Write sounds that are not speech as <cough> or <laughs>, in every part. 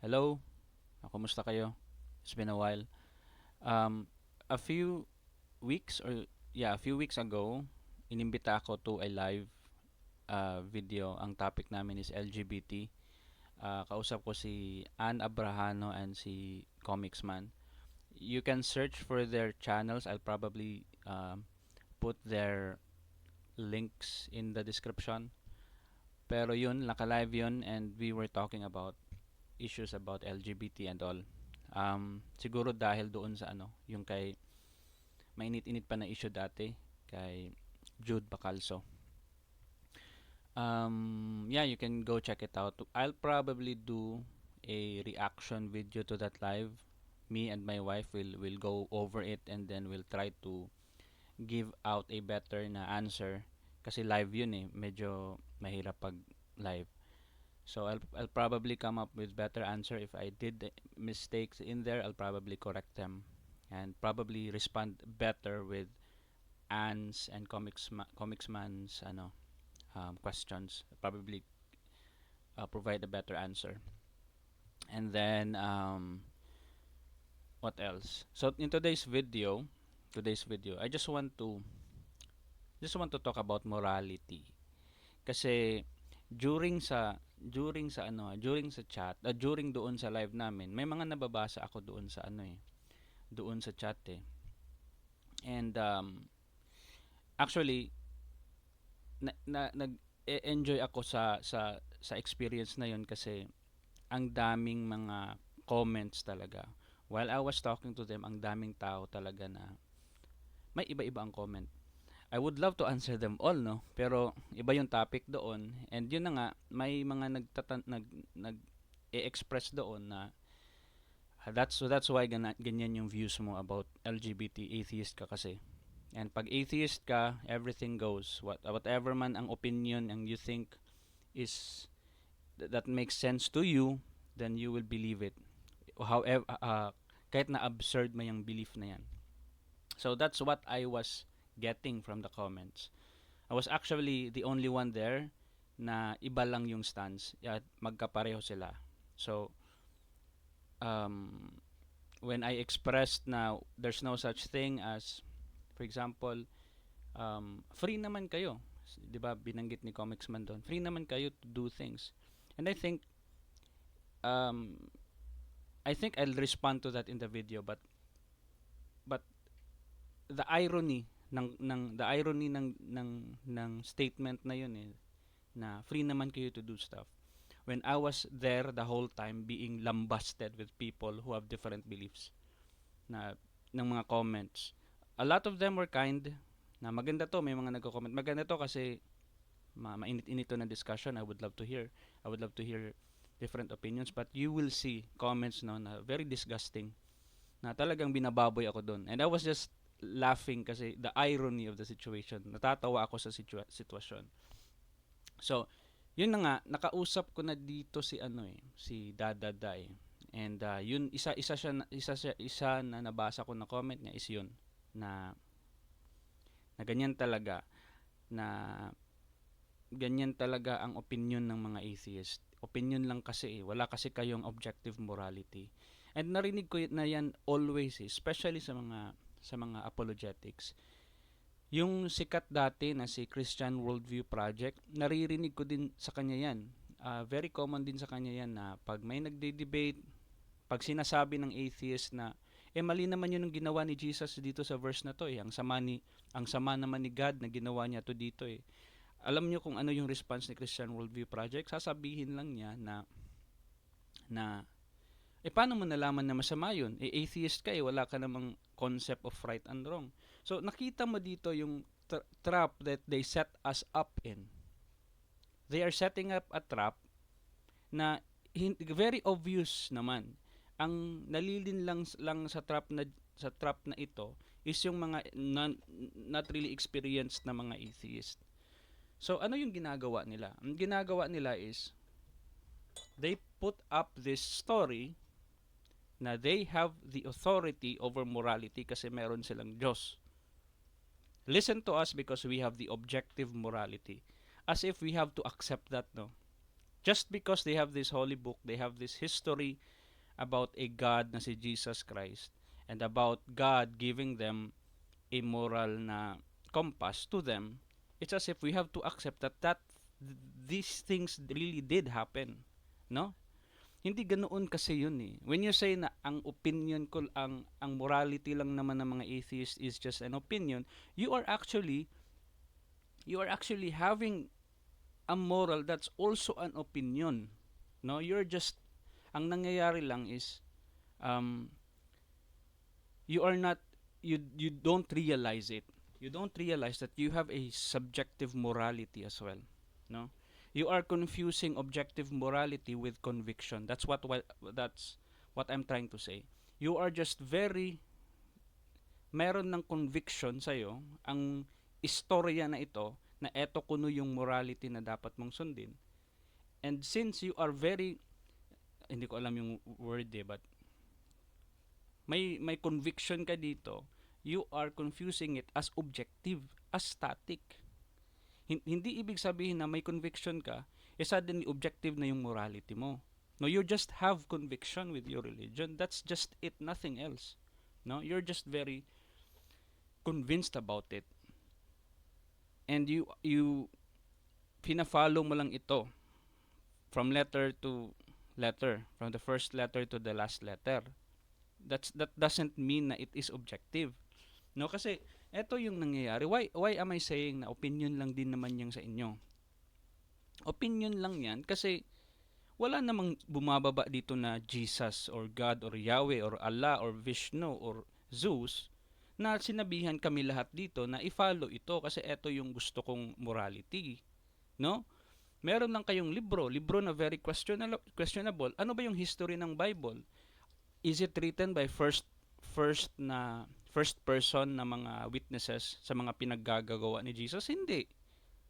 Hello, Ah, kumusta kayo? It's been a while. Um, a few weeks or yeah, a few weeks ago, inimbita ako to a live uh, video. Ang topic namin is LGBT. Ah, kausap ko si Ann Abrahano and si Comicsman. You can search for their channels. I'll probably um, put their links in the description. Pero yun, naka-live yun and we were talking about issues about LGBT and all. Um, siguro dahil doon sa ano, yung kay mainit-init pa na issue dati kay Jude Bacalso. Um, yeah, you can go check it out. I'll probably do a reaction video to that live. Me and my wife will will go over it and then we'll try to give out a better na answer kasi live yun eh, medyo mahirap pag live. So I'll I'll probably come up with better answer if I did mistakes in there. I'll probably correct them and probably respond better with Anne's and comics comicsman's ano um, questions. Probably uh, provide a better answer. And then um, what else? So in today's video, today's video, I just want to just want to talk about morality. Kasi during sa during sa ano, during sa chat, uh, during doon sa live namin, may mga nababasa ako doon sa ano eh, doon sa chat eh. And um, actually na, na nag-enjoy ako sa sa sa experience na 'yon kasi ang daming mga comments talaga. While I was talking to them, ang daming tao talaga na may iba-iba ang comment. I would love to answer them all, no? Pero iba yung topic doon. And yun na nga, may mga nagtatan nag nag express doon na ah, that's so that's why gana, ganyan yung views mo about LGBT atheist ka kasi. And pag atheist ka, everything goes. What whatever man ang opinion ang you think is th- that makes sense to you, then you will believe it. However, uh, kahit na absurd man yung belief na yan. So that's what I was getting from the comments. I was actually the only one there na iba lang yung stance at magkapareho sila. So, um, when I expressed na there's no such thing as, for example, um, free naman kayo. Di ba, binanggit ni Comicsman doon. Free naman kayo to do things. And I think, um, I think I'll respond to that in the video, but, but the irony ng ng the irony ng ng ng statement na yun eh na free naman kayo to do stuff. When I was there the whole time being lambasted with people who have different beliefs na ng mga comments. A lot of them were kind na maganda to may mga nagko-comment. Maganda to kasi ma mainit-init to na discussion I would love to hear. I would love to hear different opinions but you will see comments no na very disgusting na talagang binababoy ako doon and I was just laughing kasi the irony of the situation. Natatawa ako sa situa- sitwasyon. So, yun na nga, nakausap ko na dito si ano eh, si Dadaday. And uh, yun isa isa siya isa siya, isa na nabasa ko na comment niya is yun na na ganyan talaga na ganyan talaga ang opinion ng mga atheist. Opinion lang kasi eh. Wala kasi kayong objective morality. And narinig ko na yan always eh, especially sa mga sa mga apologetics. Yung sikat dati na si Christian Worldview Project, naririnig ko din sa kanya yan. Uh, very common din sa kanya yan na pag may nagde-debate, pag sinasabi ng atheist na eh mali naman yun ang ginawa ni Jesus dito sa verse na to eh. Ang sama ni ang sama naman ni God na ginawa niya to dito eh. Alam niyo kung ano yung response ni Christian Worldview Project? Sasabihin lang niya na na eh paano mo nalaman na masama yun? Eh atheist ka eh, wala ka namang concept of right and wrong. So nakita mo dito yung tra- trap that they set us up in. They are setting up a trap na very obvious naman. Ang nalilin lang lang sa trap na sa trap na ito is yung mga non, not really experienced na mga atheist. So ano yung ginagawa nila? Ang ginagawa nila is they put up this story na they have the authority over morality kasi meron silang Diyos. Listen to us because we have the objective morality. As if we have to accept that, no? Just because they have this holy book, they have this history about a God na si Jesus Christ and about God giving them a moral na compass to them, it's as if we have to accept that that th- these things really did happen, no? Hindi ganoon kasi yun eh. When you say na ang opinion ko, ang, ang morality lang naman ng mga atheists is just an opinion, you are actually, you are actually having a moral that's also an opinion. No? You're just, ang nangyayari lang is, um, you are not, you, you don't realize it. You don't realize that you have a subjective morality as well. No? You are confusing objective morality with conviction. That's what, that's what I'm trying to say. You are just very meron ng conviction sa ang istorya na ito na eto kuno yung morality na dapat mong sundin. And since you are very hindi ko alam yung word eh but may may conviction ka dito, you are confusing it as objective, as static hindi ibig sabihin na may conviction ka, eh suddenly objective na yung morality mo. No, you just have conviction with your religion. That's just it, nothing else. No, you're just very convinced about it. And you you pina-follow mo lang ito from letter to letter, from the first letter to the last letter. That's that doesn't mean na it is objective. No, kasi eto yung nangyayari. Why, why am I saying na opinion lang din naman yang sa inyo? Opinion lang yan kasi wala namang bumababa dito na Jesus or God or Yahweh or Allah or Vishnu or Zeus na sinabihan kami lahat dito na i-follow ito kasi ito yung gusto kong morality. No? Meron lang kayong libro, libro na very questionable. Ano ba yung history ng Bible? Is it written by first first na first person na mga witnesses sa mga pinaggagawa ni Jesus? Hindi.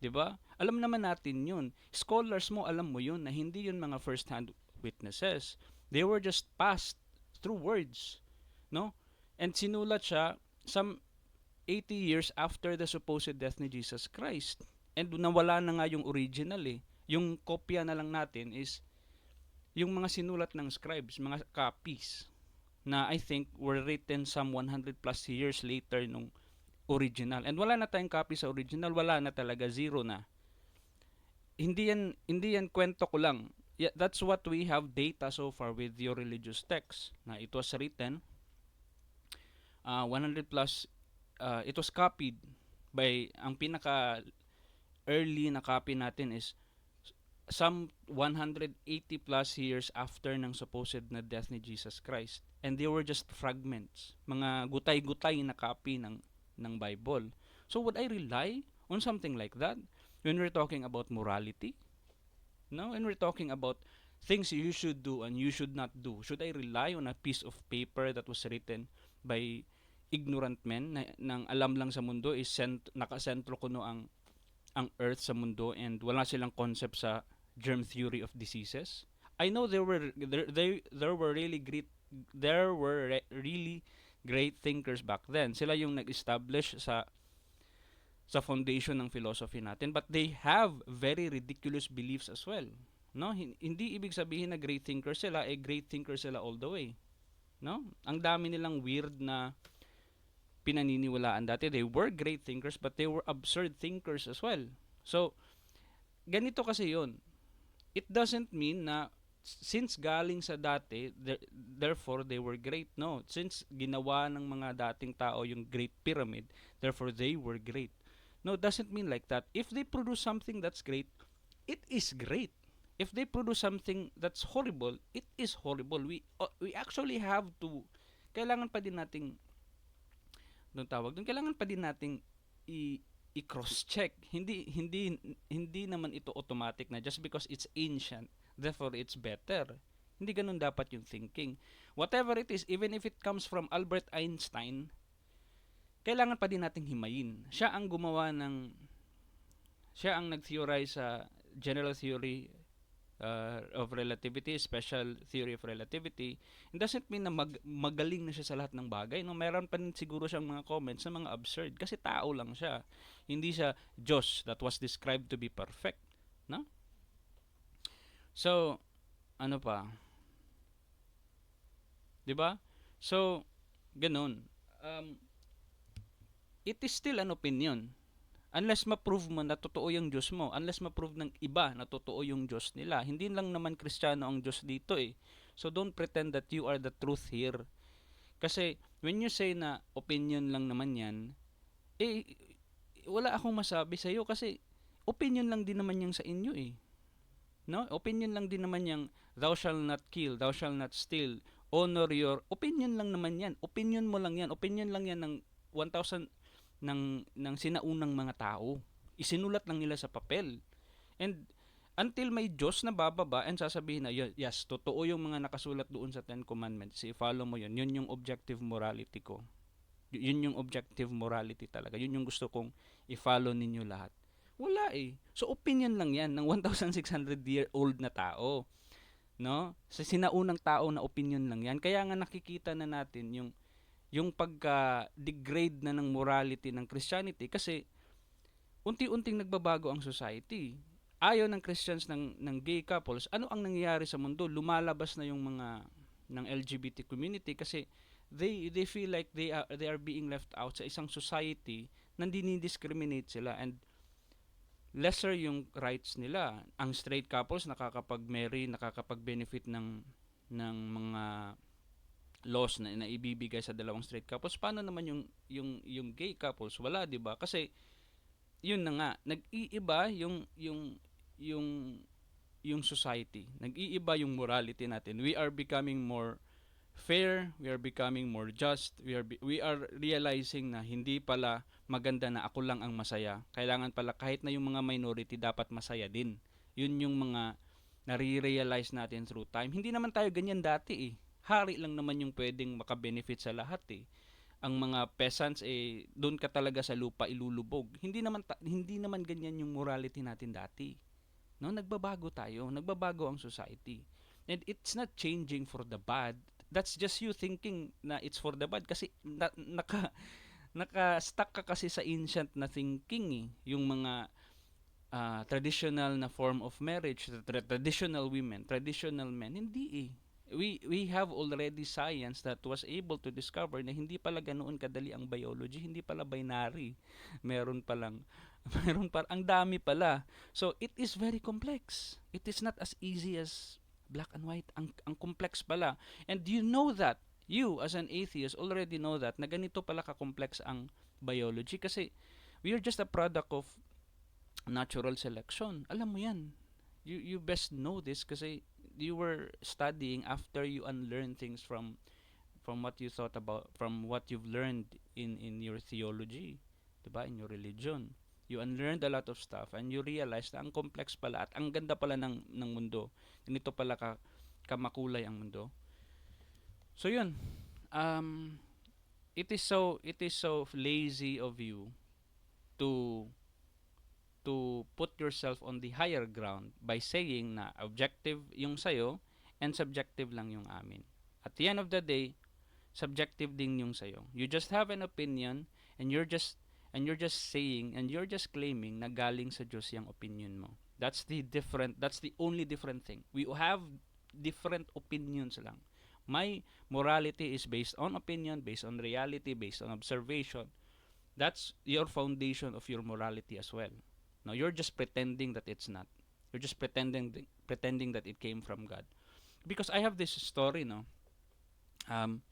'Di ba? Alam naman natin 'yun. Scholars mo alam mo 'yun na hindi 'yun mga first hand witnesses. They were just passed through words, no? And sinulat siya some 80 years after the supposed death ni Jesus Christ. And nawala na nga yung original eh. Yung kopya na lang natin is yung mga sinulat ng scribes, mga copies na I think were written some 100 plus years later nung original. And wala na tayong copy sa original, wala na talaga, zero na. Hindi yan, hindi yan kwento ko lang. Yeah, that's what we have data so far with your religious text. Na it was written, uh, 100 plus, uh, it was copied by, ang pinaka early na copy natin is some 180 plus years after ng supposed na death ni Jesus Christ. And they were just fragments, mga gutay-gutay na copy ng, ng Bible. So would I rely on something like that when we're talking about morality? No, when we're talking about things you should do and you should not do. Should I rely on a piece of paper that was written by ignorant men na nang alam lang sa mundo is sent, nakasentro kuno ang ang earth sa mundo and wala silang concept sa germ theory of diseases. I know there were there there, there were really great there were re- really great thinkers back then. Sila yung nag-establish sa sa foundation ng philosophy natin but they have very ridiculous beliefs as well. No, hindi ibig sabihin na great thinker sila, eh great thinker sila all the way. No? Ang dami nilang weird na pinaniniwalaan dati. They were great thinkers but they were absurd thinkers as well. So, ganito kasi 'yon it doesn't mean na since galing sa dati, therefore they were great. No, since ginawa ng mga dating tao yung Great Pyramid, therefore they were great. No, doesn't mean like that. If they produce something that's great, it is great. If they produce something that's horrible, it is horrible. We uh, we actually have to kailangan pa din nating doon tawag doon kailangan pa din nating i i-cross check. Hindi hindi hindi naman ito automatic na just because it's ancient, therefore it's better. Hindi ganun dapat yung thinking. Whatever it is, even if it comes from Albert Einstein, kailangan pa din nating himayin. Siya ang gumawa ng siya ang nag-theorize sa general theory uh, of relativity, special theory of relativity, it doesn't mean na mag- magaling na siya sa lahat ng bagay. No? Meron pa rin siguro siyang mga comments na mga absurd kasi tao lang siya. Hindi siya Diyos that was described to be perfect. So, ano pa? 'Di ba? So, ganun. Um, it is still an opinion. Unless ma-prove mo na totoo yung Diyos mo, unless ma-prove ng iba na totoo yung Diyos nila. Hindi lang naman Kristiyano ang Diyos dito eh. So don't pretend that you are the truth here. Kasi when you say na opinion lang naman yan, eh wala akong masabi sa iyo kasi opinion lang din naman yang sa inyo eh. No? Opinion lang din naman yang thou shall not kill, thou shall not steal, honor your opinion lang naman yan. Opinion mo lang yan. Opinion lang yan ng 1,000 ng ng sinaunang mga tao. Isinulat lang nila sa papel. And until may Diyos na bababa and sasabihin na yes, totoo yung mga nakasulat doon sa Ten Commandments. I-follow mo yun. Yun yung objective morality ko. Yun yung objective morality talaga. Yun yung gusto kong i-follow ninyo lahat. Wala eh. So opinion lang yan ng 1,600 year old na tao. No? Sa sinaunang tao na opinion lang yan. Kaya nga nakikita na natin yung yung pagka-degrade na ng morality ng Christianity kasi unti-unting nagbabago ang society. Ayaw ng Christians ng, ng gay couples, ano ang nangyayari sa mundo? Lumalabas na yung mga ng LGBT community kasi they they feel like they are they are being left out sa isang society na dinidiscriminate sila and lesser yung rights nila. Ang straight couples nakakapag-marry, nakakapag-benefit ng ng mga laws na, na ibibigay sa dalawang straight couples. Paano naman yung yung yung gay couples? Wala 'di ba? Kasi yun na nga. Nag-iiba yung yung yung yung society. Nag-iiba yung morality natin. We are becoming more fair we are becoming more just we are we are realizing na hindi pala maganda na ako lang ang masaya kailangan pala kahit na yung mga minority dapat masaya din yun yung mga nare-realize natin through time hindi naman tayo ganyan dati eh hari lang naman yung pwedeng makabenefit sa lahat eh. Ang mga peasants eh doon ka talaga sa lupa ilulubog. Hindi naman hindi naman ganyan yung morality natin dati. No, nagbabago tayo, nagbabago ang society. And it's not changing for the bad. That's just you thinking na it's for the bad kasi na, naka <laughs> naka-stuck ka kasi sa ancient na thinking eh. Yung mga uh, traditional na form of marriage, tra- traditional women, traditional men, hindi eh we we have already science that was able to discover na hindi pala ganoon kadali ang biology, hindi pala binary. Meron pa lang <laughs> meron pa ang dami pala. So it is very complex. It is not as easy as black and white. Ang ang complex pala. And you know that you as an atheist already know that na ganito pala ka-complex ang biology kasi we are just a product of natural selection. Alam mo 'yan. You you best know this kasi you were studying after you unlearn things from from what you thought about from what you've learned in in your theology diba in your religion you unlearned a lot of stuff and you realize na ang complex pala at ang ganda pala ng ng mundo ganito pala ka kamakulay ang mundo so yun um it is so it is so lazy of you to to put yourself on the higher ground by saying na objective yung sayo and subjective lang yung amin. At the end of the day, subjective din yung sayo. You just have an opinion and you're just and you're just saying and you're just claiming na galing sa Diyos yung opinion mo. That's the different that's the only different thing. We have different opinions lang. My morality is based on opinion, based on reality, based on observation. That's your foundation of your morality as well. No, you're just pretending that it's not. You're just pretending th- pretending that it came from God. Because I have this story, no. Um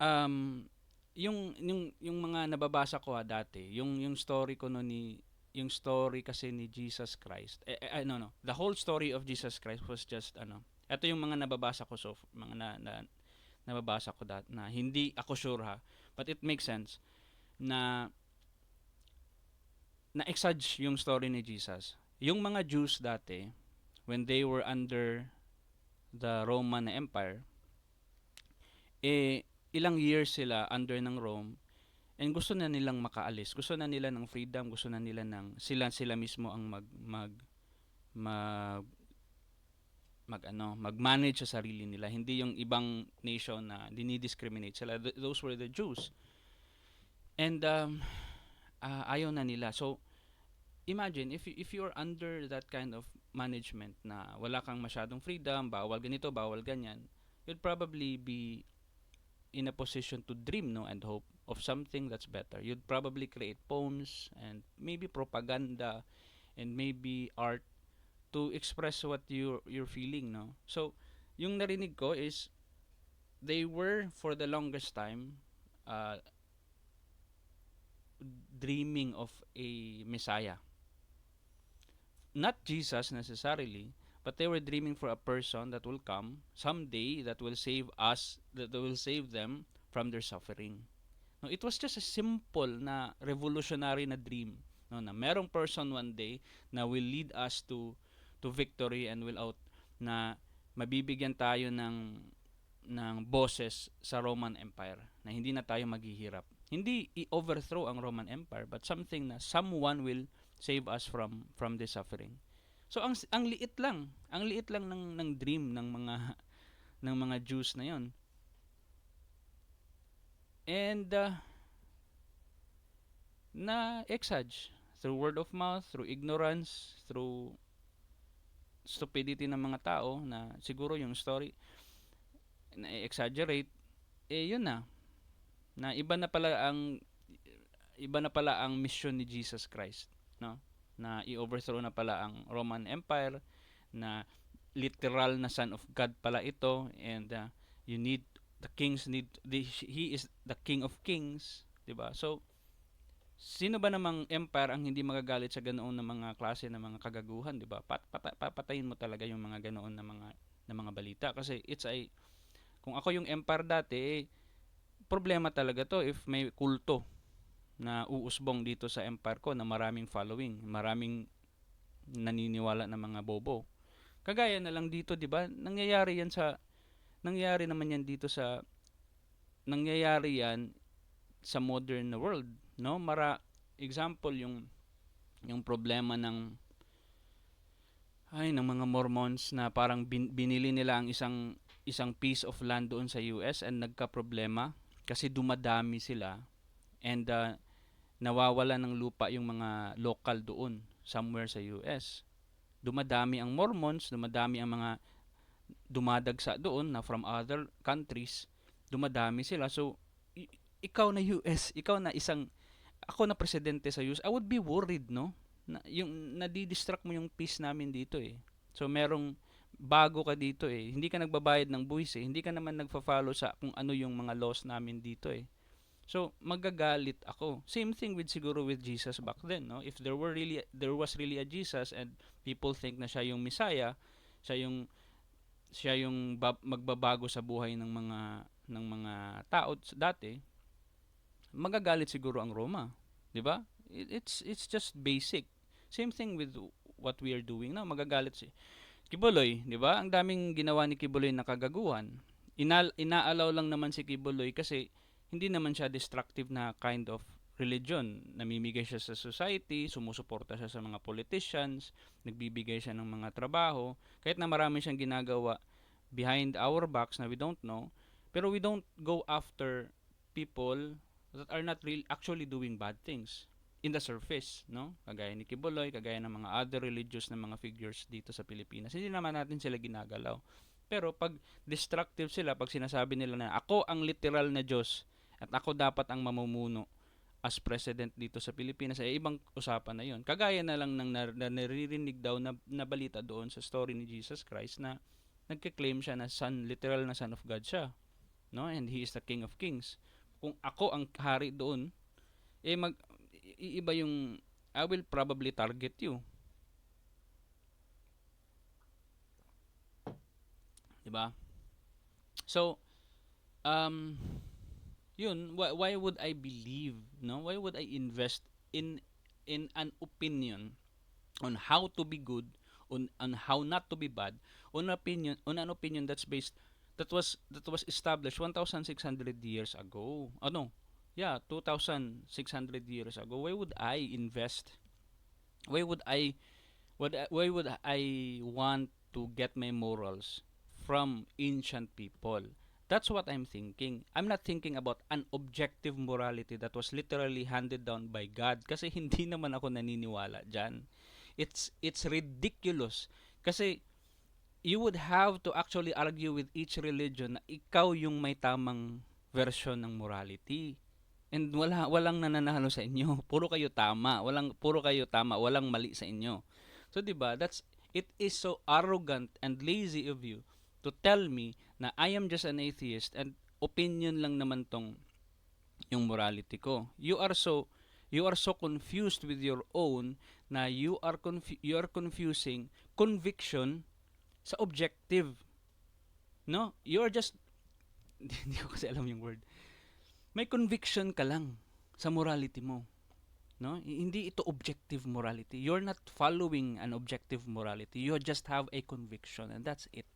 um yung yung yung mga nababasa ko ha, dati, yung yung story ko no ni yung story kasi ni Jesus Christ. Eh, eh, no no, the whole story of Jesus Christ was just ano. Ito yung mga nababasa ko so mga na, na nababasa ko dat na hindi ako sure ha, but it makes sense na na-exage yung story ni Jesus. Yung mga Jews dati, when they were under the Roman Empire, eh, ilang years sila under ng Rome, and gusto na nilang makaalis. Gusto na nila ng freedom, gusto na nila ng sila sila mismo ang mag mag mag mag ano, mag-manage sa sarili nila. Hindi yung ibang nation na dinidiscriminate sila. Th- those were the Jews. And um, uh, ayaw na nila. So, imagine if you, if you're under that kind of management na wala kang masyadong freedom, bawal ganito, bawal ganyan, you'd probably be in a position to dream no and hope of something that's better. You'd probably create poems and maybe propaganda and maybe art to express what you you're feeling no. So yung narinig ko is they were for the longest time uh, dreaming of a Messiah. Not Jesus necessarily, but they were dreaming for a person that will come someday that will save us, that will save them from their suffering. No, it was just a simple na revolutionary na dream no na merong person one day na will lead us to to victory and will out na mabibigyan tayo ng ng bosses sa Roman Empire na hindi na tayo maghihirap. Hindi i-overthrow ang Roman Empire but something na someone will save us from from this suffering. So ang ang liit lang, ang liit lang ng ng dream ng mga ng mga Jews na 'yon. And uh, na exage through word of mouth, through ignorance, through stupidity ng mga tao na siguro yung story na exaggerate eh yun na. Na iba na pala ang iba na pala ang mission ni Jesus Christ no na i-overthrow na pala ang Roman Empire na literal na son of God pala ito and uh, you need the kings need the, he is the king of kings 'di ba? So sino ba namang empire ang hindi magagalit sa ganoon na mga klase ng mga kagaguhan 'di ba? Pat, pat, papatayin mo talaga yung mga ganoon na mga na mga balita. Kasi it's a kung ako yung empire dati eh, problema talaga to if may kulto na uusbong dito sa empire ko na maraming following, maraming naniniwala na mga bobo. Kagaya na lang dito, 'di ba? Nangyayari 'yan sa nangyayari naman 'yan dito sa nangyayari 'yan sa modern world, no? Mara example yung yung problema ng ay ng mga Mormons na parang bin, binili nila ang isang isang piece of land doon sa US and nagka-problema kasi dumadami sila and uh, nawawala ng lupa yung mga local doon somewhere sa US. Dumadami ang Mormons, dumadami ang mga dumadagsa doon na from other countries, dumadami sila. So, ikaw na US, ikaw na isang, ako na presidente sa US, I would be worried, no? Na, yung, nadidistract mo yung peace namin dito eh. So, merong, bago ka dito eh. Hindi ka nagbabayad ng buwis eh. Hindi ka naman nagfa-follow sa kung ano yung mga laws namin dito eh. So, magagalit ako. Same thing with siguro with Jesus back then, no? If there were really there was really a Jesus and people think na siya yung Messiah, siya yung siya yung ba- magbabago sa buhay ng mga ng mga tao dati, magagalit siguro ang Roma, 'di ba? It, it's it's just basic. Same thing with what we are doing now, magagalit si Kibuloy, 'di ba? Ang daming ginawa ni Kibuloy na kagaguhan. Ina- inaalaw lang naman si Kibuloy kasi hindi naman siya destructive na kind of religion. Namimigay siya sa society, sumusuporta siya sa mga politicians, nagbibigay siya ng mga trabaho, kahit na marami siyang ginagawa behind our backs na we don't know, pero we don't go after people that are not really actually doing bad things in the surface, no? Kagaya ni Kibuloy, kagaya ng mga other religious na mga figures dito sa Pilipinas. Hindi naman natin sila ginagalaw. Pero pag destructive sila, pag sinasabi nila na ako ang literal na Diyos, at ako dapat ang mamumuno as president dito sa Pilipinas ay ibang usapan na yon. Kagaya na lang ng nar- na naririnig daw na, na balita doon sa story ni Jesus Christ na nagke-claim siya na son, literal na son of God siya. No? And he is the king of kings. Kung ako ang hari doon, eh mag i- iba yung I will probably target you. 'Di ba? So um yun why, why would I believe no? Why would I invest in in an opinion on how to be good on on how not to be bad on an opinion on an opinion that's based that was that was established 1600 years ago. Ano yeah 2600 years ago. Why would I invest? Why would I I- why would I want to get my morals from ancient people That's what I'm thinking. I'm not thinking about an objective morality that was literally handed down by God kasi <laughs> hindi naman ako naniniwala diyan. It's it's ridiculous Kasi you would have to actually argue with each religion na ikaw yung may tamang version ng morality. And wala walang nananalo sa inyo. <laughs> Puro kayo tama. Walang puro kayo tama, walang mali sa inyo. So 'di ba? That's it is so arrogant and lazy of you to tell me na I am just an atheist and opinion lang naman tong yung morality ko. You are so you are so confused with your own na you are confu- you are confusing conviction sa objective. No? You are just <laughs> hindi ko kasi alam yung word. May conviction ka lang sa morality mo. No? Hindi ito objective morality. You're not following an objective morality. You just have a conviction and that's it.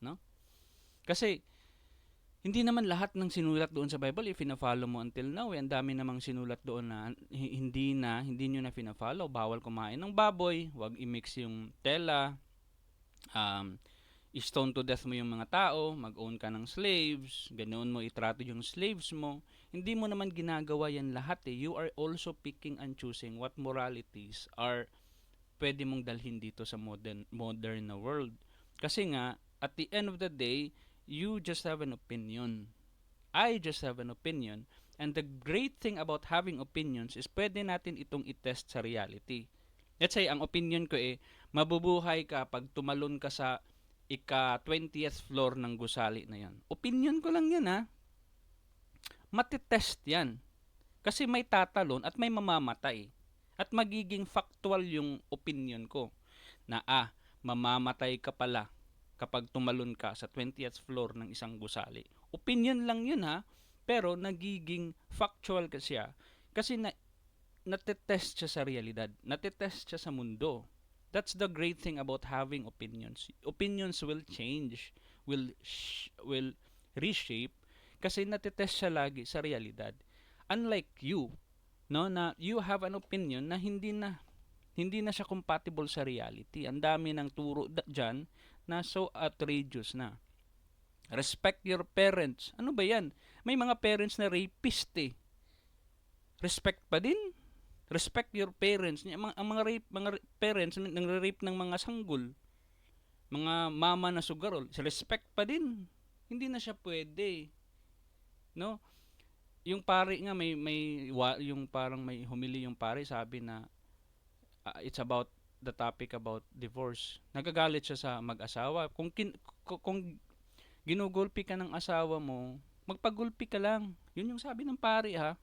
No? Kasi hindi naman lahat ng sinulat doon sa Bible if follow mo until now. Eh. Ang dami namang sinulat doon na hindi na, hindi nyo na fina-follow. Bawal kumain ng baboy, wag i-mix yung tela, um, stone to death mo yung mga tao, mag-own ka ng slaves, ganoon mo itrato yung slaves mo. Hindi mo naman ginagawa yan lahat eh. You are also picking and choosing what moralities are pwede mong dalhin dito sa modern modern na world. Kasi nga, at the end of the day, you just have an opinion. I just have an opinion. And the great thing about having opinions is pwede natin itong i-test sa reality. Let's say, ang opinion ko eh, mabubuhay ka pag tumalon ka sa ika 20th floor ng gusali na yan. Opinion ko lang yan ha. Matitest yan. Kasi may tatalon at may mamamatay. At magiging factual yung opinion ko. Na ah, mamamatay ka pala kapag tumalon ka sa 20th floor ng isang gusali. Opinion lang yun ha. Pero nagiging factual ka siya. Kasi na, natetest siya sa realidad. Natetest siya sa mundo That's the great thing about having opinions. Opinions will change, will sh- will reshape kasi natetest siya lagi sa realidad. Unlike you, no, na you have an opinion na hindi na hindi na siya compatible sa reality. Ang dami ng turo diyan na so outrageous na. Respect your parents. Ano ba 'yan? May mga parents na rapist eh. Respect pa din respect your parents ang mga, ang mga rape mga parents nangre-rape ng mga sanggol mga mama na sugarol respect pa din hindi na siya pwede no yung pare nga may may yung parang may humili yung pare sabi na uh, it's about the topic about divorce nagagalit siya sa mag-asawa kung kin, kung ginugulpi ka ng asawa mo magpagulpi ka lang yun yung sabi ng pare ha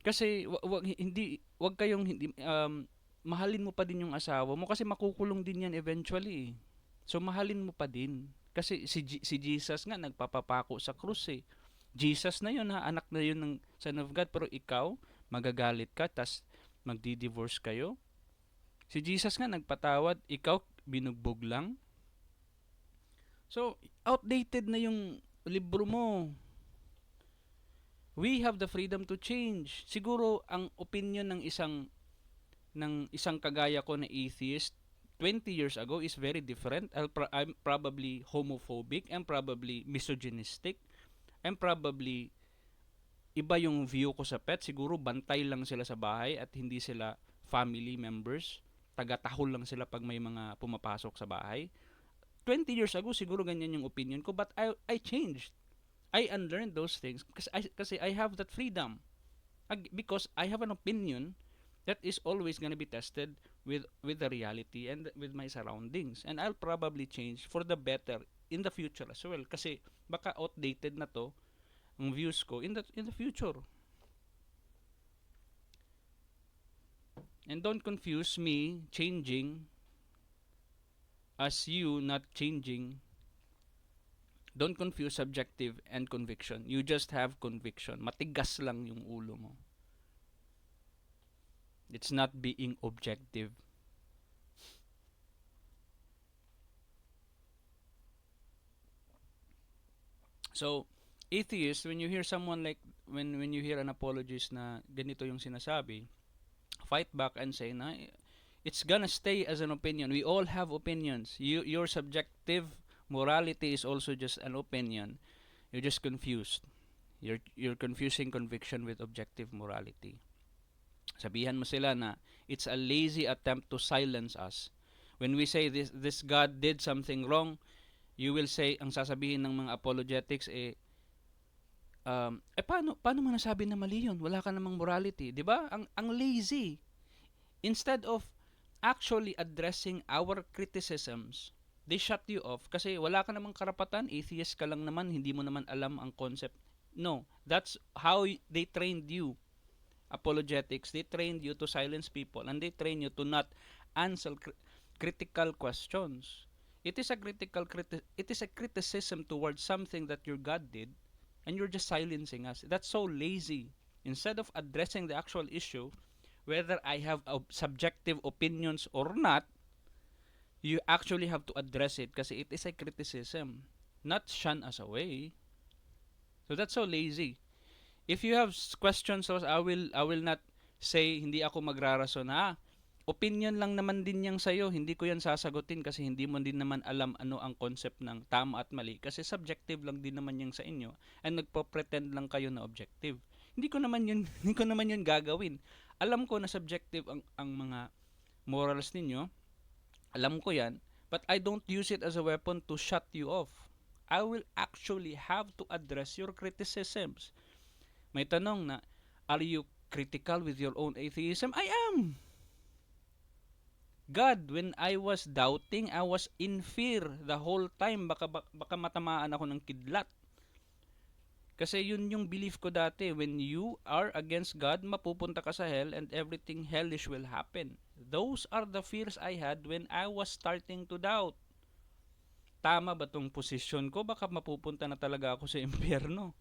kasi wag hindi wag kayong hindi um, mahalin mo pa din yung asawa mo kasi makukulong din yan eventually. So mahalin mo pa din. Kasi si si Jesus nga nagpapapako sa krus eh. Jesus na yun ha, anak na yun ng Son of God pero ikaw magagalit ka tas magdi-divorce kayo. Si Jesus nga nagpatawad, ikaw binugbog lang. So outdated na yung libro mo we have the freedom to change. Siguro ang opinion ng isang ng isang kagaya ko na atheist 20 years ago is very different. I'll pro- I'm probably homophobic, I'm probably misogynistic, I'm probably iba yung view ko sa pet. Siguro bantay lang sila sa bahay at hindi sila family members. Taga-tahol lang sila pag may mga pumapasok sa bahay. 20 years ago siguro ganyan yung opinion ko but I I changed. I unlearned those things because I kasi I have that freedom. Because I have an opinion that is always to be tested with with the reality and with my surroundings and I'll probably change for the better in the future as well kasi baka outdated na to ang views ko in the in the future. And don't confuse me changing as you not changing Don't confuse subjective and conviction. You just have conviction. Matigas lang yung ulo mo. It's not being objective. So, atheist, when you hear someone like, when, when you hear an apologist na ganito yung sinasabi, fight back and say na, it's gonna stay as an opinion. We all have opinions. You, your subjective morality is also just an opinion. You're just confused. You're, you're confusing conviction with objective morality. Sabihan mo sila na it's a lazy attempt to silence us When we say this this God did something wrong, you will say ang sasabihin ng mga apologetics eh um, eh paano paano mo nasabi na mali yun? Wala ka namang morality, 'di ba? Ang ang lazy. Instead of actually addressing our criticisms, they shut you off kasi wala ka namang karapatan, atheist ka lang naman, hindi mo naman alam ang concept. No, that's how they trained you. Apologetics, they trained you to silence people and they train you to not answer cri- critical questions. It is a critical criti- it is a criticism towards something that your God did and you're just silencing us. That's so lazy. Instead of addressing the actual issue, whether I have ob- subjective opinions or not, you actually have to address it kasi it is a criticism, not shun us away. So that's so lazy. If you have questions, I will I will not say hindi ako magrarason ha. Opinion lang naman din yang sa'yo. Hindi ko yan sasagutin kasi hindi mo din naman alam ano ang concept ng tama at mali. Kasi subjective lang din naman yang sa inyo. And nagpo-pretend lang kayo na objective. Hindi ko naman yun, <laughs> hindi ko naman yun gagawin. Alam ko na subjective ang, ang mga morals ninyo. Alam ko yan. But I don't use it as a weapon to shut you off. I will actually have to address your criticisms. May tanong na, are you critical with your own atheism? I am. God, when I was doubting, I was in fear the whole time. Baka, baka, matamaan ako ng kidlat. Kasi yun yung belief ko dati. When you are against God, mapupunta ka sa hell and everything hellish will happen. Those are the fears I had when I was starting to doubt. Tama ba tong posisyon ko? Baka mapupunta na talaga ako sa <laughs> impyerno.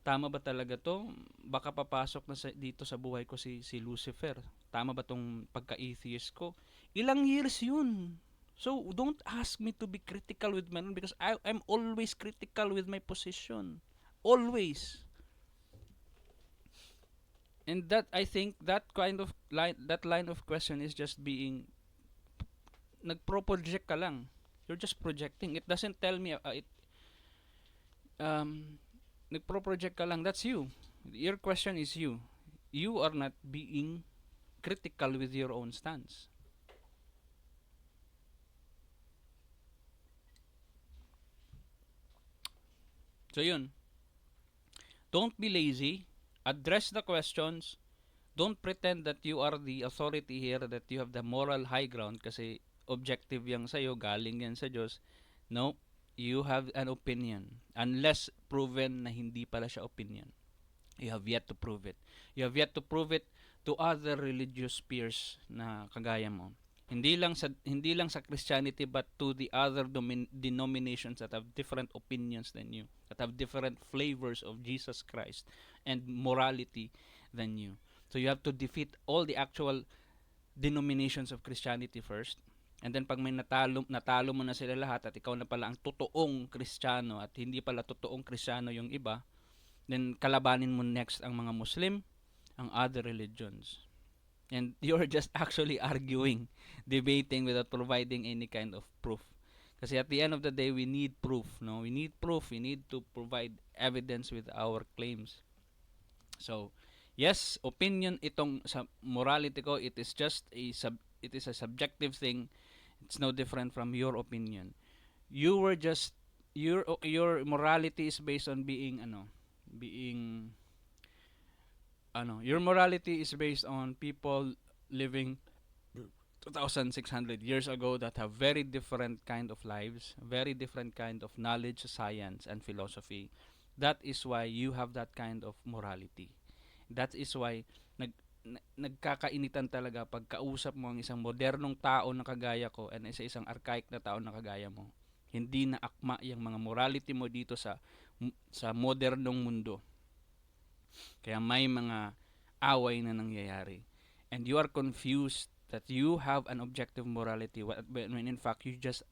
Tama ba talaga to? Baka papasok na sa, dito sa buhay ko si, si Lucifer. Tama ba tong pagka-atheist ko? Ilang years yun. So, don't ask me to be critical with my because I, I'm always critical with my position. Always. And that, I think, that kind of line, that line of question is just being, nagpro-project ka lang. You're just projecting. It doesn't tell me, uh, it, um, nagpro-project ka lang. That's you. Your question is you. You are not being critical with your own stance. So yun. Don't be lazy. Address the questions. Don't pretend that you are the authority here, that you have the moral high ground kasi objective yang sa'yo, galing yan sa Diyos. No, you have an opinion. Unless proven na hindi pala siya opinion. You have yet to prove it. You have yet to prove it to other religious peers na kagaya mo. Hindi lang sa hindi lang sa Christianity but to the other domin- denominations that have different opinions than you, that have different flavors of Jesus Christ and morality than you. So you have to defeat all the actual denominations of Christianity first. And then pag may natalo, natalo mo na sila lahat at ikaw na pala ang totoong Kristiyano at hindi pala totoong Kristiyano yung iba, then kalabanin mo next ang mga Muslim, ang other religions. And <laughs> you're just actually arguing, debating without providing any kind of proof. Kasi at the end of the day, we need proof, no? We need proof. We need to provide evidence with our claims. So, yes, opinion itong sa morality ko, it is just a sub it is a subjective thing. It's no different from your opinion. You were just your your morality is based on being ano, being ano, your morality is based on people living 2600 years ago that have very different kind of lives, very different kind of knowledge, science and philosophy. That is why you have that kind of morality. That is why nag na- nagkakainitan talaga pag kausap mo ang isang modernong tao na kagaya ko and isa isang archaic na tao na kagaya mo. Hindi na akma yung mga morality mo dito sa sa modernong mundo. Kaya may mga away na nangyayari. And you are confused that you have an objective morality wh- when in fact you just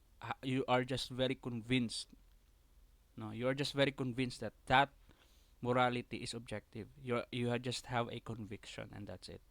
you are just very convinced. No, you are just very convinced that that morality is objective. You you just have a conviction and that's it.